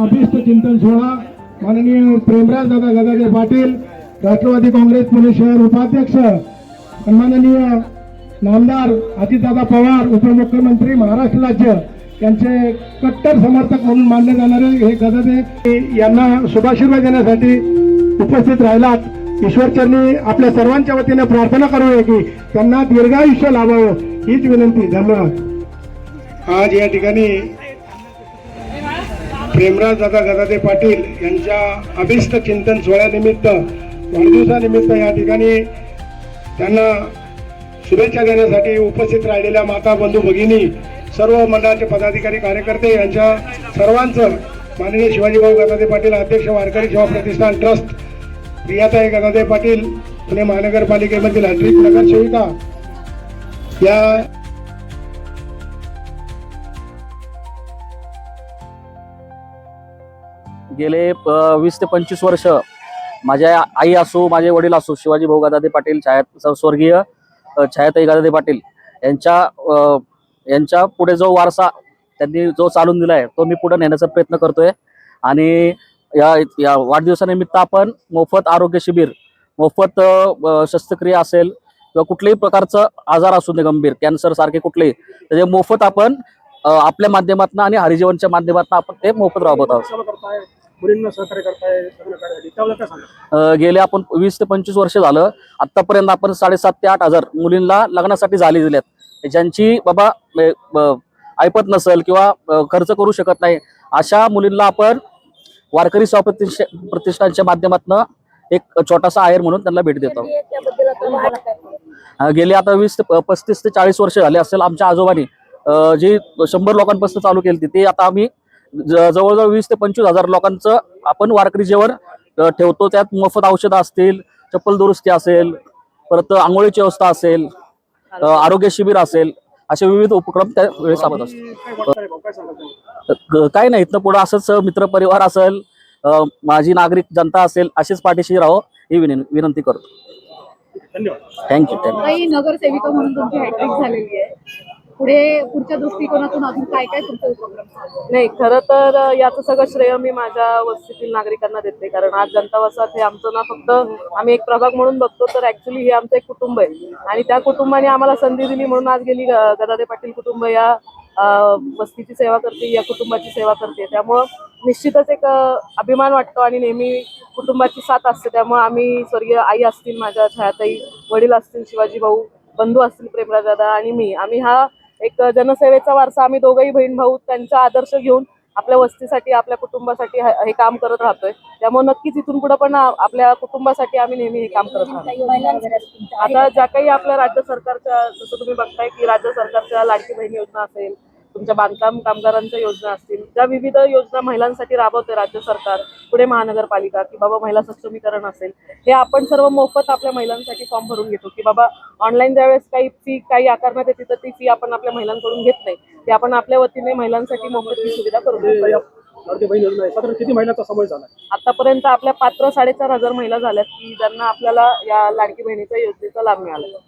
अभिष्ट चिंतन सोहळा माननीय प्रेमराज दादा गदाधर पाटील राष्ट्रवादी काँग्रेस पुणे शहर उपाध्यक्ष माननीय नामदार अजितदादा पवार उपमुख्यमंत्री महाराष्ट्र राज्य यांचे कट्टर समर्थक म्हणून मानले जाणारे हे गदादे यांना शुभाशीर्वाद देण्यासाठी उपस्थित राहिलात. ईश्वरचरणी आपल्या सर्वांच्या वतीने प्रार्थना करूया की त्यांना दीर्घायुष्य लाभावं हीच विनंती. धन्यवाद. आज या ठिकाणी प्रेमराज दादा गदादे पाटील यांच्या अभिष्ट चिंतन सोहळ्यानिमित्त वाढदिवसानिमित्त या ठिकाणी त्यांना शुभेच्छा देण्यासाठी उपस्थित राहिलेल्या माता बंधू भगिनी सर्व मंडळाचे पदाधिकारी कार्यकर्ते यांच्या सर्वांचं माननीय शिवाजीभाऊ गदादे पाटील अध्यक्ष वारकरी सेवा प्रतिष्ठान ट्रस्ट प्रियाताई गदादे पाटील पुणे महानगरपालिकेमधील हॅट्रिक नगरसेविका या गेले वीस ते पंचवीस वर्ष माझ्या आई असो माझे वडील असो शिवाजी भाऊ गदादे पाटील छाया स्वर्गीय छायाताई गदादे पाटील यांच्या यांच्या पुढे जो वारसा त्यांनी जो चालून दिला आहे तो मी पुढे नेण्याचा प्रयत्न करतोय. आणि या या वाढदिवसानिमित्त आपण मोफत आरोग्य शिबिर मोफत शस्त्रक्रिया असेल किंवा कुठल्याही प्रकारचं आजार असू दे गंभीर कॅन्सर सारखे कुठलेही त्याचे मोफत आपण आपल्या माध्यमातून आणि हरिजीवनच्या माध्यमातून आपण ते मोफत राबवत आहोत. मुलींना सहकार्य करताय लग्न कार्यासाठी त्याबद्दल काय सांगा अ, गेले आपण वीस ते पंचवीस वर्ष झालं. आतापर्यंत आपण साडेसात ते आठ हजार मुलींना लग्नासाठी झाले दिल्यात. ज्यांची बाबा म्हणजे, ब- ऐपत नसेल किंवा अ, खर्च करू शकत नाही अशा मुलींना आपण वारकरी स्वाप्रतिष्ठ प्रतिष्ठानच्या माध्यमातून एक छोटासा आहेर म्हणून त्यांना भेट देतो. अ, गेले आता वीस ते प- पस्तीस ते चाळीस वर्ष झाले असेल आमच्या आजोबांनी. अ, जी शंभर लोकांपासून चालू केली ती आता आम्ही जवळजवळ वीस ते पंचवीस हजार लोकांचं आपण वारकरी जेवण ठेवतो. त्यात मोफत औषधं असतील चप्पल दुरुस्ती असेल परत आंघोळीची व्यवस्था असेल आरोग्य शिबिर असेल असे विविध उपक्रम त्या वेळेस राबत असतो काय नाही इथनं पुढं असंच मित्रपरिवार असेल अ, माझी नागरिक जनता असेल अशीच पाठीशी राहो ही विन- विनंती करतो. धन्यवाद. थँक्यू थँक्यू नगरसेविका म्हणून तुमची हॅट्रिक झालेली आहे. पुढे पुढच्या दृष्टिकोनातून अजून काय काय तुमचे उपक्रम नाही खरं तर याचं सगळं श्रेय मी माझ्या वस्तीतील नागरिकांना देते. कारण आज जनता वसाहत हे आमचं ना फक्त आम्ही एक प्रभाग म्हणून बघतो तर ऍक्च्युली हे आमचं एक कुटुंब आहे. आणि त्या कुटुंबाने आम्हाला संधी दिली म्हणून आज गेली ग- गदादे पाटील कुटुंब या वस्तीची सेवा करते या कुटुंबाची सेवा करते. त्यामुळं निश्चितच एक अभिमान वाटतो आणि नेहमी कुटुंबाची साथ असते. त्यामुळे आम्ही स्वर्गीय आई असतील माझ्या छायाताई वडील असतील शिवाजी भाऊ बंधू असतील प्रेमराज दादा आणि मी आम्ही हा एक जनसेवेचा वारसा आम्ही दोघंही बहीण भाऊ त्यांचा आदर्श घेऊन आपल्या वस्तीसाठी आपल्या कुटुंबासाठी हे काम करत राहतोय. त्यामुळे नक्कीच इथून पुढे पण आपल्या कुटुंबासाठी आम्ही नेहमी हे काम करत राहतो. आता ज्या काही आपल्या राज्य सरकारच्या जसं तुम्ही बघताय की राज्य सरकारच्या लाडकी बहीण योजना असेल तुमच्या बांधकाम कामगारांच्या योजना असतील ज्या विविध योजना महिलांसाठी राबवते राज्य सरकार पुणे महानगरपालिका की बाबा महिला सक्षमीकरण असेल हे आपण सर्व मोफत आपल्या महिलांसाठी फॉर्म भरून घेतो की बाबा ऑनलाईन ज्यावेळेस काही फी काही आकारण्यात येते तर ती फी आपण आपल्या महिलांकडून घेत नाही. ते आपण आपल्या वतीने महिलांसाठी मोफत ही सुविधा करून किती समावेश झाला आतापर्यंत आपल्या पात्र साडेचार हजार महिला झाल्यात की ज्यांना आपल्याला या लाडकी बहिणीच्या योजनेचा लाभ मिळाला